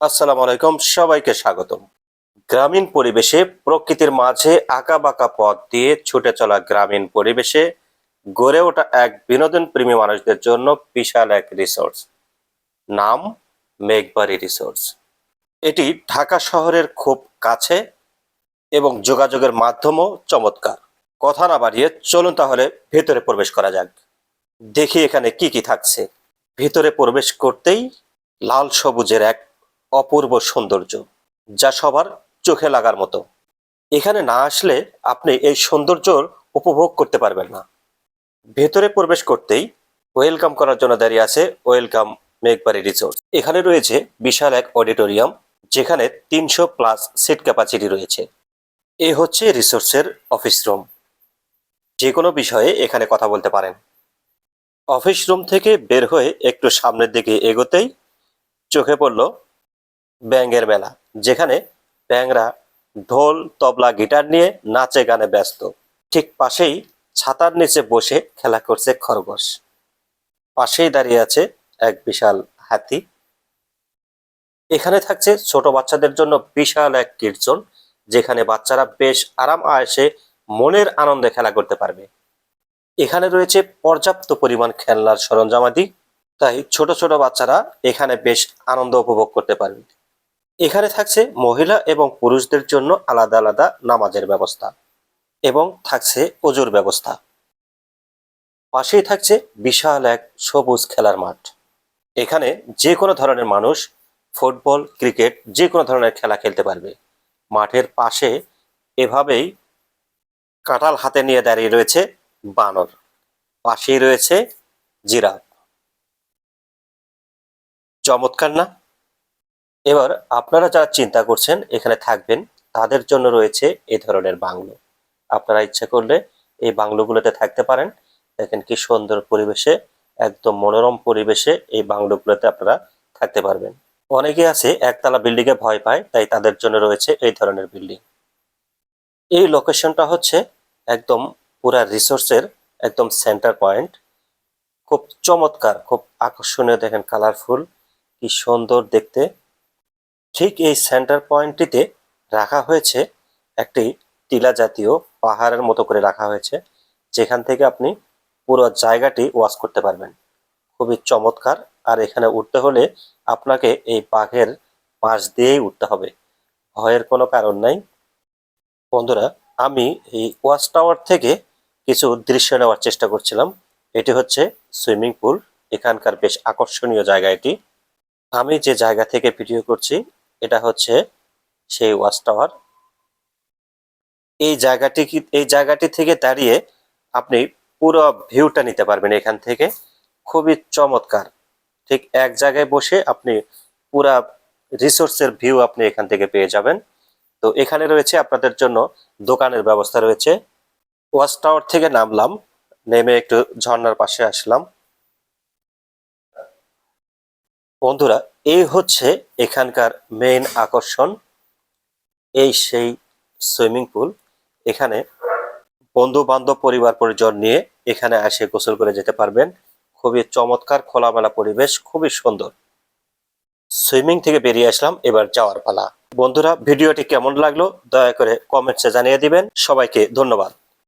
আসসালামু আলাইকুম, সবাইকে স্বাগতম। গ্রামীণ পরিবেশে প্রকৃতির মাঝে আঁকা বাঁকা পথ দিয়ে ছুটে চলা গ্রামীণ পরিবেশে গড়ে ওঠা এক বিনোদন প্রেমী মানুষদের জন্য বিশাল এক রিসোর্স। নাম, মেঘবাড়ি রিসোর্স। এটি ঢাকা শহরের খুব কাছে এবং যোগাযোগের মাধ্যমও চমৎকার। কথা না বাড়িয়ে চলুন তাহলে ভেতরে প্রবেশ করা যাক। দেখি এখানে কি কি থাকছে। ভেতরে প্রবেশ করতেই লাল সবুজের এক অপূর্ব সৌন্দর্য, যা সবার চোখে লাগার মতো। এখানে না আসলে আপনি এই সৌন্দর্যর উপভোগ করতে পারবেন না। ভেতরে প্রবেশ করতেই ওয়েলকাম করার জন্য দাঁড়িয়ে আছে ওয়েলকাম মেঘবাড়ি রিসোর্ট। এখানে রয়েছে বিশাল এক অডিটোরিয়াম, যেখানে তিনশো প্লাস সিট ক্যাপাসিটি রয়েছে। এ হচ্ছে রিসোর্সের অফিস রুম। যে কোনো বিষয়ে এখানে কথা বলতে পারেন। অফিস রুম থেকে বের হয়ে একটু সামনের দিকে এগোতেই চোখে পড়ল ব্যাঙের মেলা, যেখানে ব্যাঙরা ঢোল, তবলা, গিটার নিয়ে নাচে গানে ব্যস্ত। ঠিক পাশেই ছাতার নিচে বসে খেলা করছে খরগোশ। পাশেই দাঁড়িয়ে আছে এক বিশাল হাতি। এখানে থাকছে ছোট বাচ্চাদের জন্য বিশাল এক কীর্তন, যেখানে বাচ্চারা বেশ আরাম আয়েসে মনের আনন্দে খেলা করতে পারবে। এখানে রয়েছে পর্যাপ্ত পরিমাণ খেলনার সরঞ্জামাদি, তাই ছোট ছোট বাচ্চারা এখানে বেশ আনন্দ উপভোগ করতে পারবে। এখানে থাকছে মহিলা এবং পুরুষদের জন্য আলাদা আলাদা নামাজের ব্যবস্থা এবং থাকছে অজুর ব্যবস্থা। পাশেই থাকছে বিশাল এক সবুজ খেলার মাঠ। এখানে যে কোনো ধরনের মানুষ ফুটবল, ক্রিকেট যে কোনো ধরনের খেলা খেলতে পারবে। মাঠের পাশে এভাবেই কাঁটাল হাতে নিয়ে দাঁড়িয়ে রয়েছে বানর। পাশেই রয়েছে জিরাফ। চমৎকার না? এবার আপনারা যারা চিন্তা করছেন এখানে থাকবেন, তাদের জন্য রয়েছে এই ধরনের বাংলো। আপনারা ইচ্ছা করলে এই বাংলোগুলোতে থাকতে পারেন। দেখেন কি সুন্দর পরিবেশে, একদম মনোরম পরিবেশে এই বাংলোগুলোতে আপনারা থাকতে পারবেন। অনেকে আছে একতলা বিল্ডিং এ ভয় পায়, তাই তাদের জন্য রয়েছে এই ধরনের বিল্ডিং। এই লোকেশনটা হচ্ছে একদম পুরা রিসোর্সের একদম সেন্টার পয়েন্ট। খুব চমৎকার, খুব আকর্ষণীয়, দেখেন কালারফুল। কি সুন্দর দেখতে। ঠিক এই সেন্টার পয়েন্টটিতে রাখা হয়েছে একটি টিলা জাতীয় পাহাড়ের মতো করে রাখা হয়েছে, যেখান থেকে আপনি পুরো জায়গাটি ওয়াশ করতে পারবেন। খুবই চমৎকার। আর এখানে উঠতে হলে আপনাকে এই বাঘের পাশ দিয়েই উঠতে হবে। ভয়ের কোনো কারণ নাই। বন্ধুরা, আমি এই ওয়াচ টাওয়ার থেকে কিছু দৃশ্য নেওয়ার চেষ্টা করছিলাম। এটি হচ্ছে সুইমিং পুল এখানকার বেশ আকর্ষণীয় জায়গা এটি। আমি যে জায়গা থেকে ভিডিও করছি এটা হচ্ছে সেই ওয়াচ টাওয়ার। এই জায়গাটি কি, এই জায়গাটি থেকে দাঁড়িয়ে আপনি পুরো ভিউটা নিতে পারবেন এখান থেকে। খুবই চমৎকার। ঠিক এক জায়গায় বসে আপনি পুরা রিসোর্সের ভিউ আপনি এখান থেকে পেয়ে যাবেন। তো এখানে রয়েছে আপনাদের জন্য দোকানের ব্যবস্থা রয়েছে। ওয়াচ টাওয়ার থেকে নামলাম, নেমে একটু ঝর্ণার পাশে আসলাম। বন্ধুরা এই হচ্ছে এখানকার মেইন আকর্ষণ, এই সেই সুইমিং পুল এখানে বন্ধু বান্ধব পরিবার পরিজন নিয়ে এখানে এসে গোসল করে যেতে পারবেন। খুবই চমৎকার, খোলামেলা পরিবেশ, খুবই সুন্দর। সুইমিং থেকে বেরিয়ে আসলাম, এবার যাওয়ার পালা। বন্ধুরা, ভিডিওটি কেমন লাগল দয়া করে কমেন্টসে জানিয়ে দিবেন। সবাইকে ধন্যবাদ।